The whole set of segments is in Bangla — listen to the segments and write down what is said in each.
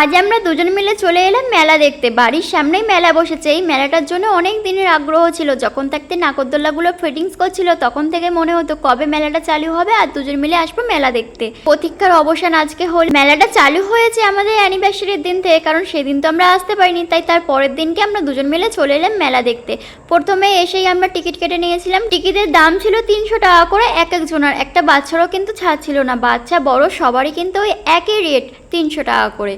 আজ আমরা দুজন মিলে চলে এলাম মেলা দেখতে। বাড়ির সামনেই মেলা বসেছে। এই মেলাটার জন্য অনেক দিনের আগ্রহ ছিল। যখন থাকতে নাকরদোল্লাগুলো ফিটিংস করছিল, তখন থেকে মনে হতো কবে মেলাটা চালু হবে আর দুজন মিলে আসব মেলা দেখতে। প্রতীক্ষার অবসান আজকে হল মেলাটা চালু হয়েছে আমাদের অ্যানিভার্সারির দিন থেকে, কারণ সেদিন তো আমরা আসতে পারিনি, তাই তার পরের দিনকে আমরা দুজন মিলে চলে এলাম মেলা দেখতে। প্রথমে এসেই আমরা টিকিট কেটে নিয়েছিলাম। টিকিটের দাম ছিল তিনশো টাকা করে এক একজনের। একটা বাচ্চারও কিন্তু ছাড় ছিল না। বাচ্চা বড়, সবারই কিন্তু ওই একই রেট তিনশো টাকা করে।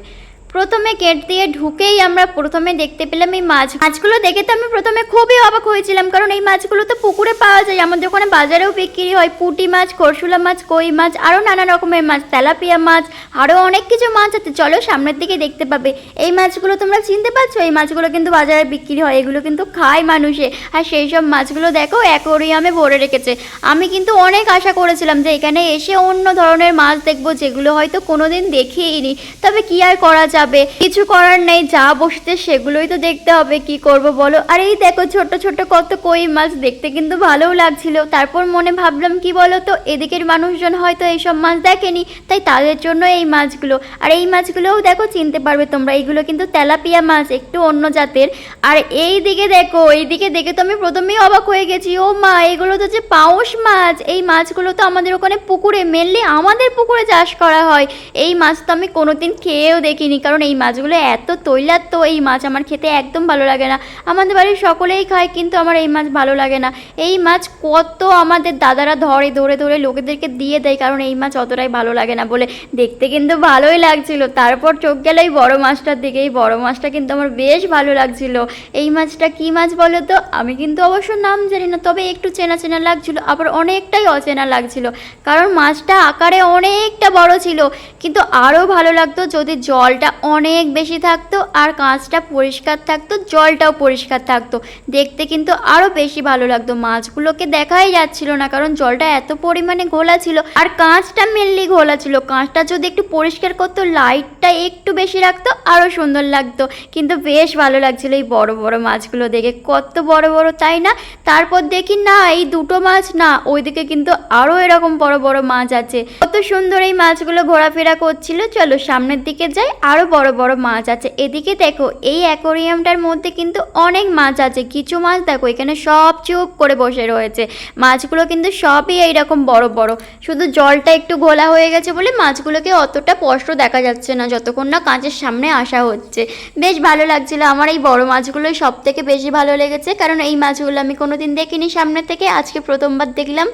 প্রথমে গেট দিয়ে ঢুকেই আমরা প্রথমে দেখতে পেলাম এই মাছ মাছগুলো দেখে তো আমি প্রথমে খুবই অবাক হয়েছিলাম, কারণ এই মাছগুলো তো পুকুরে পাওয়া যায়। আমাদের ওখানে বাজারেও বিক্রি হয়। পুঁটি মাছ খরশুলা মাছ, কই মাছ আরও নানা রকমের মাছ, তেলাপিয়া মাছ আরও অনেক কিছু মাছ আছে। চলো সামনের দিকে দেখতে পাবে। এই মাছগুলো তোমরা চিনতে পারছ? এই মাছগুলো কিন্তু বাজারে বিক্রি হয়। এগুলো কিন্তু খায় মানুষে। আর সেই সব মাছগুলো দেখো, অ্যাকোরিয়ামে ভরে রেখেছে। আমি কিন্তু অনেক আশা করেছিলাম যে এখানে এসে অন্য ধরনের মাছ দেখব, যেগুলো হয়তো কোনোদিন দেখিনি তবে কি আর করা যাবে। কিছু করার নেই, যা বসেছে সেগুলোই তো দেখতে হবে, কি করব বলো? আর এই দেখো ছোট ছোট কত কই মাছ, দেখতে কিন্তু ভালোও লাগছিল। তারপর মনে ভাবলাম, কি বলো তো এদিকের মানুষজন হয়তো এইসব মাছ দেখেনি, তাই তাদের জন্য এই মাছগুলো। আর এই মাছগুলোও দেখো, চিনতে পারবে তোমরা, এইগুলো কিন্তু তেলাপিয়া মাছ, একটু অন্য জাতের। আর এই দিকে দেখো, এই দিকে দেখে তো আমি প্রথমেই অবাক হয়ে গেছি। ও মা, এগুলো তো যে পাউস মাছ, এই মাছগুলো তো আমাদের ওখানে পুকুরে, মেনলি আমাদের পুকুরে চাষ করা হয়। এই মাছ তো আমি কোনোদিন খেয়েও দেখিনি কারণ এই মাছগুলো এত তৈলাক্ত, এই মাছ আমার খেতে একদম ভালো লাগে না। আমাদের বাড়ির সকলেই খায়, কিন্তু আমার এই মাছ ভালো লাগে না। এই মাছ কত আমাদের দাদারা ধরে ধরে ধরে লোকেদেরকে দিয়ে দেয়, কারণ এই মাছ অতটাই ভালো লাগে না বলে। দেখতে কিন্তু ভালোই লাগছিল। তারপর চোখ গেল এই বড় মাছটার দিকে। এই বড় মাছটা কিন্তু আমার বেশ ভালো লাগছিল। এই মাছটা কি মাছ বলো তো? আমি কিন্তু অবশ্য নাম জানি না, তবে একটু চেনা চেনা লাগছিল, আবার অনেকটাই অচেনা লাগছিল। কারণ মাছটা আকারে অনেকটা বড় ছিল, কিন্তু আরও ভালো লাগতো যদি জলটা অনেক বেশি থাকতো আর কাঁচটা পরিষ্কার থাকতো, জলটাও পরিষ্কার থাকতো। দেখতে কিন্তু আরও বেশি ভালো লাগতো। মাছগুলোকে দেখাই যাচ্ছিল না, কারণ জলটা এত পরিমাণে ঘোলা ছিল। আর কাঁচটা মেনলি ঘোলা ছিল। কাঁচটা যদি একটু পরিষ্কার করতো লাইটটা একটু বেশি রাখতো আরও সুন্দর লাগতো। কিন্তু বেশ ভালো লাগছিল এই বড় বড় মাছগুলো দেখে। কত বড় বড়, তাই না? তারপর দেখি, না, এই দুটো মাছ না, ওইদিকে কিন্তু আরও এরকম বড় বড় মাছ আছে। কত সুন্দর এই মাছগুলো ঘোরাফেরা করছিল। চলো সামনের দিকে যাই। আরও বড় বড় মাছ আছে। এদিকে দেখো, এই অ্যাকোরিয়ামটার মধ্যে কিন্তু অনেক মাছ আছে। কিছু মাছ দেখো, এখানে সব চুপ করে বসে রয়েছে। মাছগুলো কিন্তু সবই এইরকম বড় বড়। শুধু জলটা একটু ঘোলা হয়ে গেছে বলে মাছগুলোকে অতটা স্পষ্ট দেখা যাচ্ছে না, যতক্ষণ না কাঁচের সামনে আসা হচ্ছে। বেশ ভালো লাগছিল। আমার এই বড় মাছগুলোই সব থেকে বেশি ভালো লেগেছে। কারণ এই মাছগুলো আমি কোনোদিন দেখিনি সামনে থেকে। আজকে প্রথমবার দেখলাম।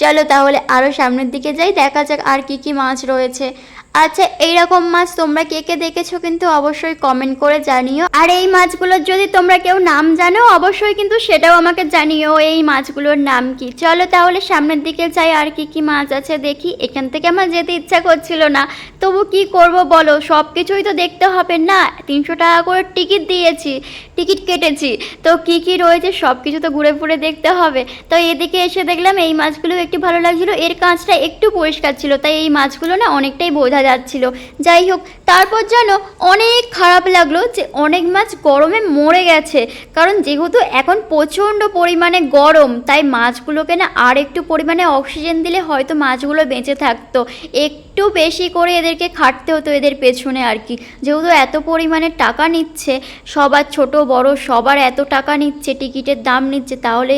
চলো তাহলে আরও সামনের দিকে যাই। দেখা যাক আর কি কি মাছ রয়েছে। আচ্ছা এইরকম মাছ তোমরা কে কে দেখেছ কিন্তু অবশ্যই কমেন্ট করে জানিও। আর এই মাছগুলোর যদি তোমরা কেউ নাম জানো, অবশ্যই কিন্তু সেটাও আমাকে জানিও এই মাছগুলোর নাম কি। চলো তাহলে সামনের দিকে যাই, আর কি কি মাছ আছে দেখি। এখান থেকে আমার যেতে ইচ্ছা করছিল না। তবু কি করব বলো? সব কিছুই তো দেখতে হবে না। তিনশো টাকা করে টিকিট দিয়েছি, টিকিট কেটেছি। তো কি কি রয়েছে সব কিছু তো ঘুরে ঘুরে দেখতে হবে। তো এদিকে এসে দেখলাম এই মাছগুলো একটু ভালো লাগছিল। এর কাঁচটা একটু পরিষ্কার ছিল, তাই এই মাছগুলো না অনেকটাই বোঝা যাচ্ছিল। যাই হোক, তারপর যেন অনেক খারাপ লাগল যে অনেক মাছ গরমে মরে গেছে। কারণ যেহেতু এখন প্রচণ্ড পরিমাণে গরম, তাই মাছগুলোকে না আর একটু পরিমাণে অক্সিজেন দিলে হয়তো মাছগুলো বেঁচে থাকতো। একটু বেশি করে এদেরকে খাটতে হতো এদের পেছনে আর কি। যেহেতু এত পরিমাণে টাকা নিচ্ছে, সবার ছোট, বড় সবার এত টাকা নিচ্ছে, টিকিটের দাম নিচ্ছে, তাহলে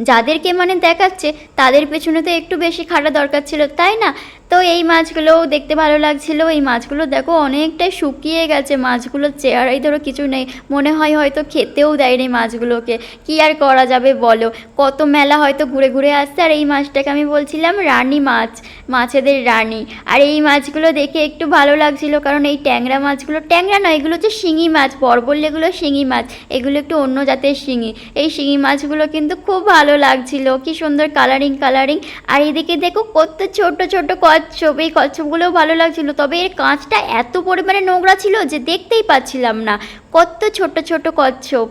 যাদেরকে মানে দেখাচ্ছে, তাদের পেছনে তো একটু বেশি খাটা দরকার ছিল, তাই না? তো এই মাছগুলোও দেখতে ভালো লাগছিল। এই মাছগুলো দেখো অনেকটাই শুকিয়ে গেছে, মাছগুলোর চেহারাই ধরো কিছু নেই। মনে হয় হয়তো খেতেও দেয়নি মাছগুলোকে। কি আর করা যাবে বলো? কত মেলা হয়তো ঘুরে ঘুরে আসছে। আর এই মাছটাকে আমি বলছিলাম রানী মাছ, মাছেদের রানী। আর এই মাছগুলো দেখে একটু ভালো লাগছিল, কারণ এই ট্যাংরা মাছগুলো, ট্যাংরা নয়, এগুলো হচ্ছে শিঙি মাছ বর বললে এগুলো শিঙি মাছ। এগুলো একটু অন্য জাতের শিঙি। এই শিঙি মাছগুলো কিন্তু খুব ভালো লাগছিল, কি সুন্দর কালারিং কালারিং আর এদিকে দেখো কত ছোট ছোট কচ্ছপ, এই কচ্ছপগুলোও ভালো লাগছিল। তবে এর কাঁচটা এত পরিমাণে নোংরা ছিল যে দেখতেই পাচ্ছিলাম না। কত ছোট ছোট কচ্ছপ।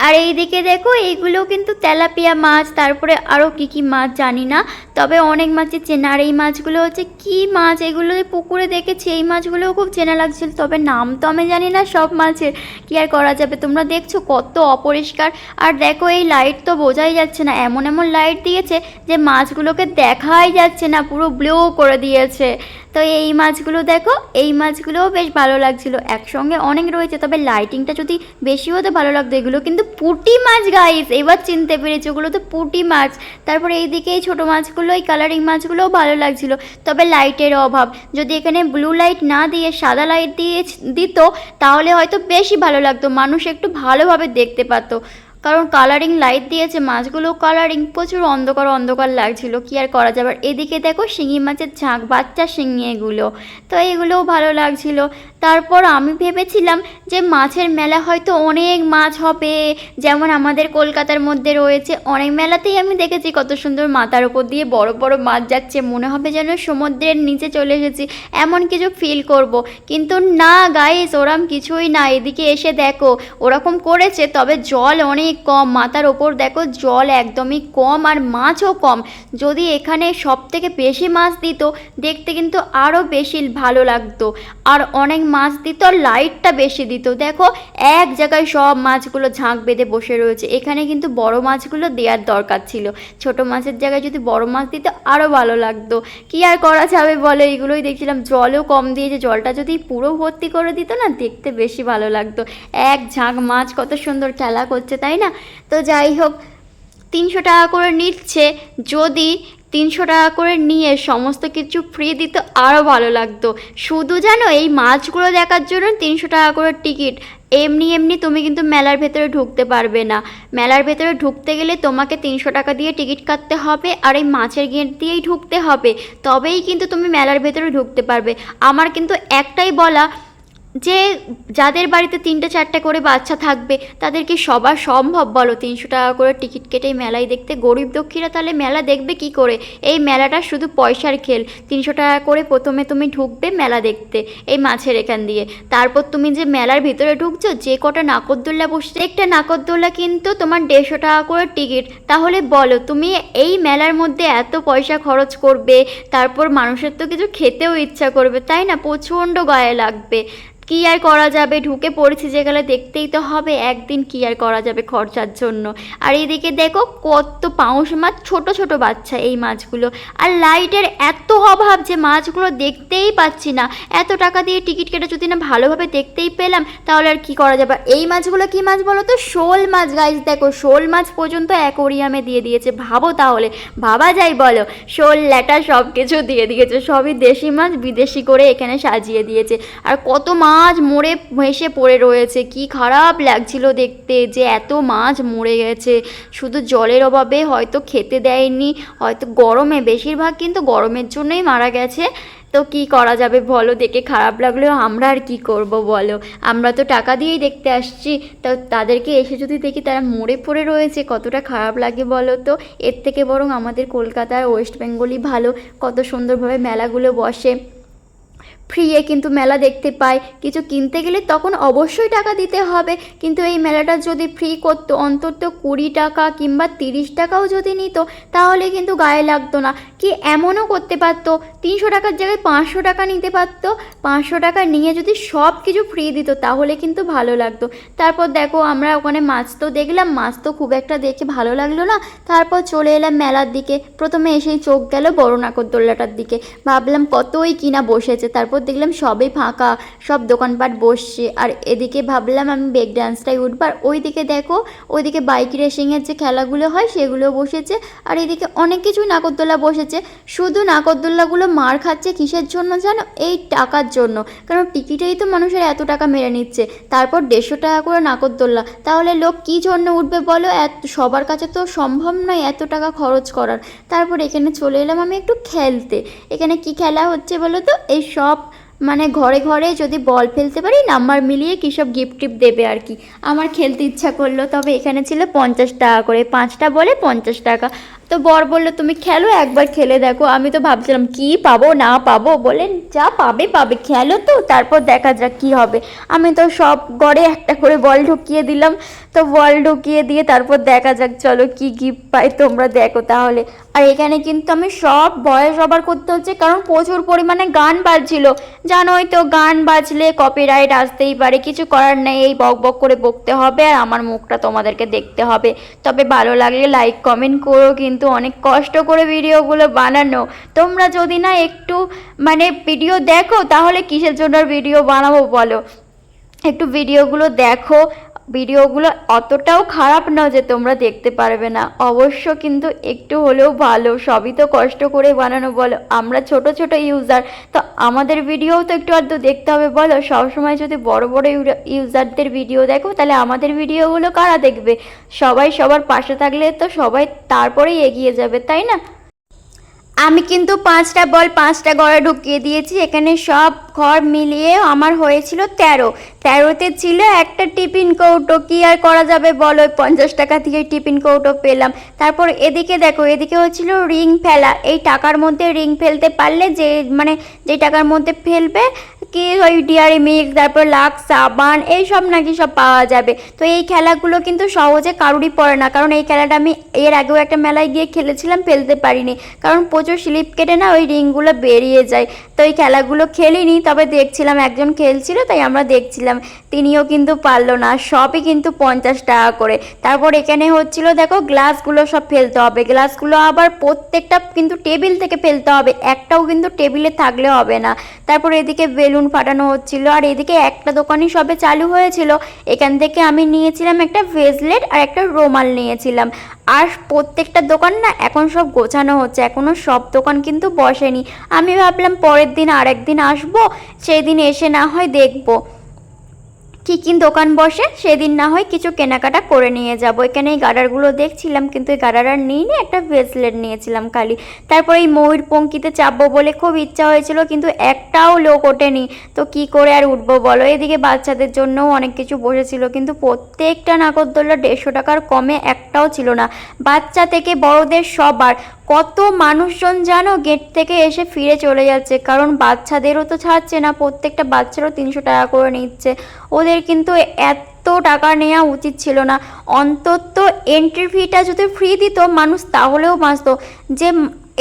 আর এইদিকে দেখো, এইগুলো কিন্তু তেলাপিয়া মাছ, তারপরে আরও কি কি মাছ জানি না, তবে অনেক মাছই চেনা। আর এই মাছগুলো হচ্ছে কি মাছ? এগুলো এই পুকুরে দেখেছি, এই মাছগুলোও খুব চেনা লাগছিল, তবে নাম তো আমি জানি না সব মাছের। কি আর করা যাবে? তোমরা দেখছ কত অপরিষ্কার। আর দেখো, এই লাইট তো বোঝাই যাচ্ছে না, এমন এমন লাইট দিয়েছে যে মাছগুলোকে দেখাই যাচ্ছে না, পুরো ব্লু করে দিয়েছে। তো এই মাছগুলো দেখো, এই মাছগুলোও বেশ ভালো লাগছিল। একসঙ্গে অনেক রয়েছে, তবে লাইটিংটা যদি বেশি হতে ভালো লাগতো, এগুলো কিন্তু পুঁটি মাছ গাইস এবার চিনতে পেরেছি ওগুলো তো পুঁটি মাছ। তারপরে এইদিকে এই ছোটো মাছগুলো, এই কালারিং মাছগুলোও ভালো লাগছিল। তবে লাইটের অভাব। যদি এখানে ব্লু লাইট না দিয়ে, সাদা লাইট দিয়ে দিত, তাহলে হয়তো বেশি ভালো লাগতো। মানুষ একটু ভালোভাবে দেখতে পারতো। কারণ কালারিং লাইট দিয়েছে, মাছগুলো কালারিং প্রচুর অন্ধকার অন্ধকার লাগছিল। কি আর করা যাবে? এদিকে দেখো শিঙি মাছের ঝাঁক, বাচ্চা শিঙি এগুলো। তো এগুলোও ভালো লাগছিল। তারপর আমি ভেবেছিলাম যে মাছের মেলা হয়তো অনেক মাছ হবে, যেমন আমাদের কলকাতার মধ্যে রয়েছে। অনেক মেলাতেই আমি দেখেছি কত সুন্দর মাথার উপর দিয়ে বড় বড় মাছ যাচ্ছে, মনে হবে যেন সমুদ্রের নিচে চলে এসেছি, এমন কিছু ফিল করব। কিন্তু না গাইস ওরম কিছুই না, এদিকে এসে দেখো, ওরকম করেছে, তবে জল অনেক কম, মাথার ওপর দেখো জল একদমই কম আর মাছও কম। যদি এখানে সব থেকে বেশি মাছ দিত, দেখতে কিন্তু আরও বেশি ভালো লাগতো। আর অনেক মাছ দিত আর লাইটটা বেশি দিত। দেখো, এক জায়গায় সব মাছগুলো ঝাঁক বেঁধে বসে রয়েছে। এখানে কিন্তু বড় মাছগুলো দেওয়ার দরকার ছিল। ছোট মাছের জায়গায় যদি বড় মাছ দিত আরও ভালো লাগতো। কি আর করা যাবে বলে? এগুলোই দেখছিলাম। জলও কম দিয়েছে। জলটা যদি পুরো ভর্তি করে দিত না, দেখতে বেশি ভালো লাগতো। এক ঝাঁক মাছ কত সুন্দর খেলা করছে, তাই না? তো যাই হোক, তিনশো টাকা করে নিচ্ছে। যদি তিনশো টাকা করে নিয়ে সমস্ত কিছু ফ্রি দিত আরও ভালো লাগতো। শুধু জানো এই মাছগুলো দেখার জন্য তিনশো টাকা করে টিকিট এমনি এমনি তুমি কিন্তু মেলার ভেতরে ঢুকতে পারবে না। মেলার ভেতরে ঢুকতে গেলে তোমাকে তিনশো টাকা দিয়ে টিকিট কাটতে হবে আর এই মাছের গেট দিয়েই ঢুকতে হবে। তবেই কিন্তু তুমি মেলার ভেতরে ঢুকতে পারবে। আমার কিন্তু একটাই বলা যে যাদের বাড়িতে তিনটে, চারটে করে বাচ্চা থাকবে, তাদেরকে সবার সম্ভব বলো। তিনশো টাকা করে টিকিট কেটে মেলায় দেখতে। গরিব দুঃখীরা তাহলে মেলা দেখবে কি করে? এই মেলাটা শুধু পয়সার খেল। তিনশো টাকা করে প্রথমে তুমি ঢুকবে মেলা দেখতে, এই মাছের এখান দিয়ে। তারপর তুমি যে মেলার ভিতরে ঢুকছো, যে কটা নাকরদোল্লা বসছে। একটা নাকরদোল্লা কিন্তু তোমার দেড়শো টাকা করে টিকিট। তাহলে বলো, তুমি এই মেলার মধ্যে এত পয়সা খরচ করবে, তারপর মানুষের তো কিছু খেতেও ইচ্ছা করবে, তাই না? প্রচণ্ড গায়ে লাগবে। কি আর করা যাবে? ঢুকে পড়েছি যেগুলো দেখতেই তো হবে, একদিন কি আর করা যাবে খরচার জন্য। আর এদিকে দেখো কত পাউস মাছ, ছোট ছোট বাচ্চা এই মাছগুলো। আর লাইটের এত অভাব যে মাছগুলো দেখতেই পাচ্ছি না। এত টাকা দিয়ে টিকিট কেটে যদি না ভালোভাবে দেখতেই পেলাম, তাহলে আর কি করা যাবে? এই মাছগুলো কি মাছ বলো তো? শোল মাছ গাইজ দেখো, শোল মাছ পর্যন্ত অ্যাকোরিয়ামে দিয়ে দিয়েছে। ভাবো তাহলে, ভাবা যায় বলো? শোল, ল্যাটা সব কিছু দিয়ে দিয়েছে। সবই দেশি মাছ, বিদেশি করে এখানে সাজিয়ে দিয়েছে। আর কত মাছ মরে, ভেসে পড়ে রয়েছে। কি খারাপ লাগছিল দেখতে যে এত মাছ মরে গেছে। শুধু জলের অভাবে হয়তো খেতে দেয়নি, হয়তো গরমে বেশিরভাগ কিন্তু গরমের জন্যই মারা গেছে। তো কি করা যাবে বলো? দেখে খারাপ লাগলেও আমরা আর কি করব বলো? আমরা তো টাকা দিয়েই দেখতে আসছি। তো তাদেরকে এসে যদি দেখি তারা মরে পড়ে রয়েছে, কতটা খারাপ লাগে বলো তো? এর থেকে বরং আমাদের কলকাতার ওয়েস্ট বেঙ্গলই ভালো। কত সুন্দরভাবে মেলাগুলো বসে। ফ্রিয়ে কিন্তু মেলা দেখতে পাই কিছু কিনতে গেলে তখন অবশ্যই টাকা দিতে হবে। কিন্তু এই মেলাটা যদি ফ্রি করতো, অন্তত কুড়ি টাকা কিংবা তিরিশ টাকাও যদি নিত, তাহলে কিন্তু গায়ে লাগতো না। কি এমনও করতে পারতো? তিনশো টাকার জায়গায় পাঁচশো টাকা নিতে পারতো। পাঁচশো টাকা নিয়ে যদি সব কিছু ফ্রি দিত, তাহলে কিন্তু ভালো লাগতো। তারপর দেখো, আমরা ওখানে মাছ তো দেখলাম, মাছ তো খুব একটা দেখে ভালো লাগল না। তারপর চলে এলাম মেলার দিকে। প্রথমে এসেই চোখ গেল বড় নাকরদোল্লাটার দিকে। ভাবলাম কতই কিনা বসেছে। তারপর দেখলাম সবই ফাঁকা, সব দোকানপাট বসছে। আর এদিকে ভাবলাম আমি ব্রেক ডান্সটাই উঠবো। আর ওইদিকে দেখো, ওইদিকে বাইক রেসিংয়ের যে খেলাগুলো হয় সেগুলো বসেছে। আর এদিকে অনেক কিছুই নাকরদোল্লা বসেছে। শুধু নাকরদোল্লাগুলো মার খাচ্ছে কিসের জন্য জানো? এই টাকার জন্য। কারণ টিকিটেই তো মানুষের এত টাকা মেরে নিচ্ছে। তারপর দেড়শো টাকা করে নাকরদোল্লা তাহলে লোক কী জন্য উঠবে বলো? এত, সবার কাছে তো সম্ভব নয় এত টাকা খরচ করার। তারপর এখানে চলে এলাম আমি একটু খেলতে। এখানে কি খেলা হচ্ছে বলো তো? এই সব মানে ঘরে ঘরে যদি বল ফেলতে পারি নাম্বার মিলিয়ে কী সব গিফট টিফট দেবে আর কি। আমার খেলতে ইচ্ছা করল, তবে এখানে ছিল পঞ্চাশ টাকা করে। পাঁচটা বলে পঞ্চাশ টাকা। তো বর বলল, তুমি খেলো, একবার খেলে দেখো। আমি তো ভাবছিলাম, কি পাবো, না পাবো? বলেন যা পাবে পাবে, খেলো তো, তারপর দেখা যাক কি হবে। আমি তো সব গড়ে একটা করে বল ঢুকিয়ে দিলাম। তো বল ঢুকিয়ে দিয়ে তারপর দেখা যাক, চলো কি গিফট পাই, তোমরা দেখো তাহলে। আর এখানে কিন্তু আমি সব বয়স সবার করতে হচ্ছে, কারণ প্রচুর পরিমাণে গান বাজছিল। জানোই তো, গান বাজলে কপিরাইট আসতেই পারে, কিছু করার নেই, এই বক বক করে বকতে হবে, আর আমার মুখটা তোমাদেরকে দেখতে হবে। তবে ভালো লাগলে লাইক কমেন্ট করো কিন্তু। কিন্তু অনেক কষ্ট করে ভিডিওগুলো বানানো। তোমরা যদি না একটু মানে ভিডিও দেখো, তাহলে কিসের জন্য ভিডিও বানাবো বলো? একটু ভিডিওগুলো দেখো ভিডিওগুলো অতটাও খারাপ না যে তোমরা দেখতে পারবে না। অবশ্য কিন্তু একটু হলেও ভালো, সবই তো কষ্ট করে বানানো, বলো। আমরা ছোট ছোট ইউজার তো আমাদের ভিডিও তো একটু আধটু দেখতে হবে, বলো। সবসময় যদি বড় বড় ইউজারদের ভিডিও দেখো, তাহলে আমাদের ভিডিওগুলো কারা দেখবে? সবাই সবার পাশে থাকলে তো সবাই তারপরেই এগিয়ে যাবে, তাই না? আমি কিন্তু পাঁচটা বল, পাঁচটা ঘরে ঢুকিয়ে দিয়েছি। এখানে সব ঘর মিলিয়ে আমার হয়েছিল তেরো। তেরোতে ছিল একটা টিফিন কৌটো, কি আর করা যাবে বলো? পঞ্চাশ টাকা থেকে টিফিন কৌটো পেলাম। তারপর এদিকে দেখো, এদিকে হচ্ছিল রিং ফেলা। এই টাকার মধ্যে রিং ফেলতে পারলে যে মানে যে টাকার মধ্যে ফেলবে, কি ওই ডিয়ারি মিল্ক, তারপর লাক্স সাবান এইসব নাকি সব পাওয়া যাবে। তো এই খেলাগুলো কিন্তু সহজে কারুরই পড়ে না। কারণ এই খেলাটা আমি এর আগেও একটা মেলায় গিয়ে খেলেছিলাম, ফেলতে পারিনি। কারণ প্রচুর স্লিপ কেটে না ওই রিংগুলো বেরিয়ে যায়। তো এই খেলাগুলো খেলিনি, তবে দেখছিলাম একজন খেলছিল, তাই আমরা দেখছিলাম। তিনিও কিন্তু পারল না। সবই কিন্তু পঞ্চাশ টাকা করে। তারপর এখানে হচ্ছিল, দেখো, গ্লাসগুলো সব ফেলতে হবে। গ্লাসগুলো আবার প্রত্যেকটা কিন্তু টেবিল থেকে ফেলতে হবে। একটাও কিন্তু টেবিলে থাকলে হবে না। তারপর এদিকে বেলুন ফাটানো হচ্ছিল। আর এদিকে একটা দোকানই সবে চালু হয়েছিল। এখান থেকে আমি নিয়েছিলাম একটা ভেজলেট আর একটা রুমাল নিয়েছিলাম। আর প্রত্যেকটা দোকান না এখন সব গোছানো হচ্ছে। এখনও সব দোকান কিন্তু বসেনি। আমি ভাবলাম পরের দিন আর একদিন আসব। সেই দিন এসে না হয় দেখব। কী কী দোকান বসে, সেদিন না হয় কিছু কেনাকাটা করে নিয়ে যাব। এখানে এই গাডারগুলো দেখছিলাম, কিন্তু এই গাডার আর নিয়ে নিই একটা ব্রেসলেট নিয়েছিলাম খালি। তারপর এই ময়ূর পঙ্কিতে চাপবো বলে খুব ইচ্ছা হয়েছিল, কিন্তু একটাও লোক ওঠেনি। তো কি করে আর উঠবো বলো? এদিকে বাচ্চাদের জন্যও অনেক কিছু বসেছিল, কিন্তু প্রত্যেকটা নাগরদোল্লা দেড়শো টাকার কমে একটাও ছিল না। বাচ্চা থেকে বড়দের সবার। কত মানুষজন জানো গেট থেকে এসে ফিরে চলে যাচ্ছে, কারণ বাচ্চাদেরও তো ছাড়ছে না, প্রত্যেকটা বাচ্চারও তিনশো টাকা করে নিচ্ছে। ওদের কিন্তু এত টাকা নেওয়া উচিত ছিল না। অন্তত এন্ট্রি ফিটা যদি ফ্রি দিত, মানুষ তাহলেও বাঁচত। যে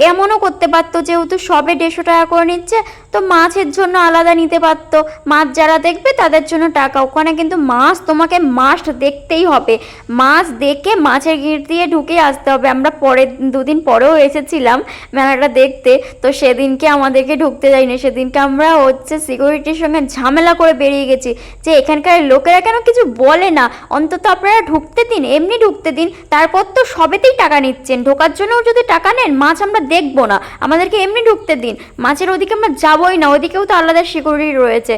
এমনও করতে পারতো, যেহেতু সবে দেড়শো টাকা করে নিচ্ছে, তো মাছের জন্য আলাদা নিতে পারতো। মাছ যারা দেখবে, তাদের জন্য টাকা। ওখানে কিন্তু মাছ তোমাকে মাস্ট দেখতেই হবে। মাছ দেখে মাছের গিট দিয়ে ঢুকে আসতে হবে। আমরা পরের দুদিন পরেও এসেছিলাম মেলাটা দেখতে, তো সেদিনকে আমাদেরকে ঢুকতে যায়নি। সেদিনকে আমরা হচ্ছে সিকিউরিটির সঙ্গে ঝামেলা করে বেরিয়ে গেছি, যে এখানকার লোকেরা কেন কিছু বলে না? অন্তত আপনারা ঢুকতে দিন, এমনি ঢুকতে দিন। তারপর তো সবেতেই টাকা নিচ্ছেন। ঢোকার জন্যও যদি টাকা নেন, মাছ আমরা দেখব না। আমাদেরকে এমনি ঢুকতে দিন। মাছের ওদিকে আমরা যাবোই না। ওদিকেও তো আলাদা সিকিউরিটি রয়েছে।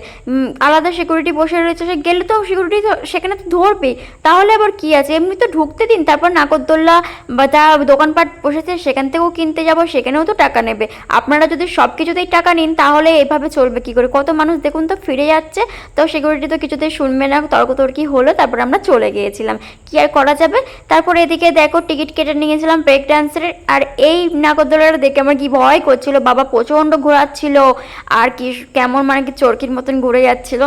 আলাদা সিকিউরিটি বসে রয়েছে। সে গেলে তো সিকিউরিটি সেখানে তো ধরবেই। তাহলে আবার কি আছে? এমনি তো ঢুকতে দিন। তারপর নাগরদোল্লা বা যা দোকানপাট বসেছে, সেখান থেকেও কিনতে যাব, সেখানেও তো টাকা নেবে। আপনারা যদি সব কিছুতেই টাকা নিন, তাহলে এভাবে চলবে কি করে? কত মানুষ দেখুন তো ফিরে যাচ্ছে। তো সিকিউরিটি তো কিছুতেই শুনবে না। তর্কতর্কি হলো, তারপর আমরা চলে গিয়েছিলাম। কি আর করা যাবে? তারপর এদিকে দেখো টিকিট কেটে নিয়েছিলাম ব্রেক ডান্সের আর এই নাগরদোলাটা দেখে আমার কি ভয় করছিল, বাবা প্রচণ্ড ঘোরাচ্ছিল, আর কি কেমন মানে কি চরকির মতন ঘুরে যাচ্ছিল।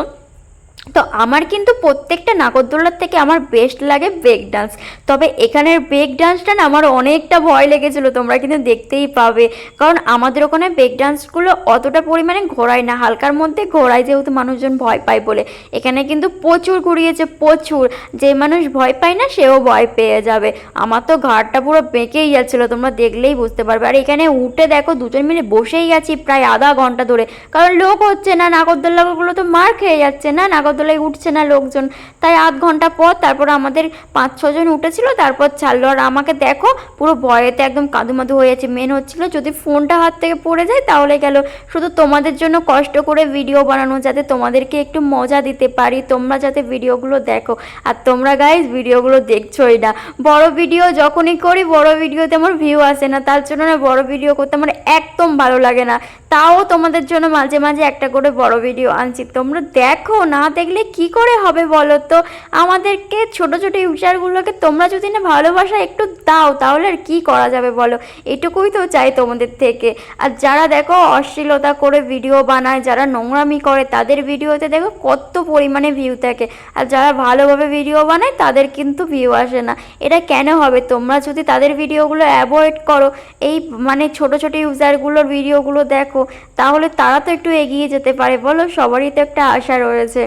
তো আমার কিন্তু প্রত্যেকটা নাগরদোলার থেকে আমার বেস্ট লাগে ব্রেক ডান্স তবে এখানের ব্রেক ডান্সটা না আমার অনেকটা ভয় লেগেছিল, তোমরা কিন্তু দেখতেই পাবে। কারণ আমাদের ওখানে ব্রেক ডান্সগুলো অতটা পরিমাণে ঘোরায় না, হালকার মধ্যে ঘোরায় যেহেতু মানুষজন ভয় পায় বলে। এখানে কিন্তু প্রচুর ঘুরিয়েছে, প্রচুর। যে মানুষ ভয় পায় না, সেও ভয় পেয়ে যাবে। আমার তো ঘাটটা পুরো বেঁকেই যাচ্ছিল, তোমরা দেখলেই বুঝতে পারবে। আর এখানে উঠে দেখো, দুজন মিলে বসেই গেছি প্রায় আধা ঘণ্টা ধরে। কারণ লোক হচ্ছে না নাগরদোল্লাগুলো তো মার খেয়ে যাচ্ছে, না নাগরদোলায় উঠছে না লোকজন। তাই আধ ঘণ্টা পর তারপর আমাদের পাঁচ ছজন উঠেছিল, তারপর ছাড়লো। আর আমাকে দেখো, পুরো ভয়েতে একদম কাদুমাদু হয়ে যাচ্ছে মেন হচ্ছিল, যদি ফোনটা হাত থেকে পড়ে যায় তাহলে গেল। শুধু তোমাদের জন্য কষ্ট করে ভিডিও বানানো, যাতে তোমাদেরকে একটু মজা দিতে পারি। তোমরা যাতে ভিডিওগুলো দেখো। আর তোমরা গাইজ ভিডিওগুলো দেখছোই না। বড় ভিডিও যখনই করি, বড় ভিডিওতে আমার ভিউ আসে না। তার জন্য না বড় ভিডিও করতে আমার একদম ভালো লাগে না। তাও তোমাদের জন্য মাঝে মাঝে একটা করে বড় ভিডিও আনছি। তোমরা দেখো, না দেখলে কি করে হবে বলো তো? আমাদেরকে ছোট ছোট ইউজারগুলোকে তোমরা যদি না ভালোবাসা একটু দাও, তাহলে আর কি করা যাবে বলো? এটুকুই তো চাই তোমাদের থেকে। আর যারা দেখো অশ্লীলতা করে ভিডিও বানায়, যারা নোংরামি করে, তাদের ভিডিওতে দেখো কত পরিমাণে ভিউ থাকে। আর যারা ভালোভাবে ভিডিও বানায়, তাদের কিন্তু ভিউ আসে না। এটা কেন হবে? তোমরা যদি তাদের ভিডিওগুলো অ্যাভয়েড করো, এই মানে ছোট ছোট ইউজারগুলোর ভিডিওগুলো দেখো, তাহলে তারা তো একটু এগিয়ে যেতে পারে বলো? সবারই তো একটা আশা রয়েছে।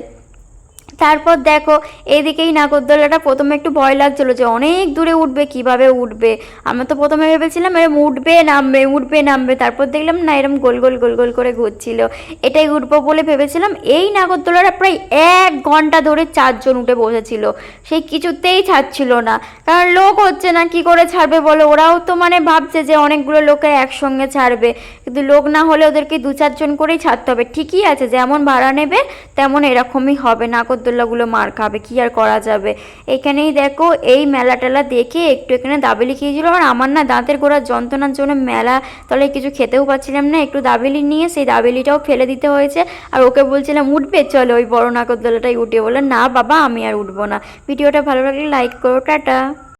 তারপর দেখো, এদিকেই নাগরদোলাটা প্রথমে একটু ভয় লাগছিল যে অনেক দূরে উঠবে, কীভাবে উঠবে? আমরা তো প্রথমে ভেবেছিলাম এরম উঠবে, নামবে উঠবে, নামবে, তারপর দেখলাম না, এরম গোল গোল গোল গোল করে ঘুরছিল। এটাই উঠবো বলে ভেবেছিলাম, এই নাগরদোলাটা প্রায় এক ঘণ্টা ধরে চারজন উঠে বসেছিল। সেই কিছুতেই ছাড়ছিল না। কারণ লোক হচ্ছে না, কি করে ছাড়বে বলো? ওরাও তো মানে ভাবছে যে অনেকগুলো লোকে একসঙ্গে ছাড়বে। কিন্তু লোক না হলে ওদেরকে দু চারজন করেই ছাড়তে হবে। ঠিকই আছে, যেমন ভাড়া নেবে, তেমন এরকমই হবে। নাগরদোল্লাগুলো মার খাবে, কি আর করা যাবে? এখানেই দেখো, এই মেলা টেলা দেখে একটু এখানে দাবেলি খেয়েছিল আর আমার না দাঁতের গোড়ার যন্ত্রণার জন্য মেলা তলে কিছু খেতেও পাচ্ছিলাম না, একটু দাবেলি নিয়ে সেই দাবেলিটাও ফেলে দিতে হয়েছে, আর ওকে বলছিলাম, উঠবে, চলো ওই বড় নাগরদোলাটাই উঠে বলে না বাবা, আমি আর উঠবো না। ভিডিওটা ভালো লাগলে লাইক করো, টাটা।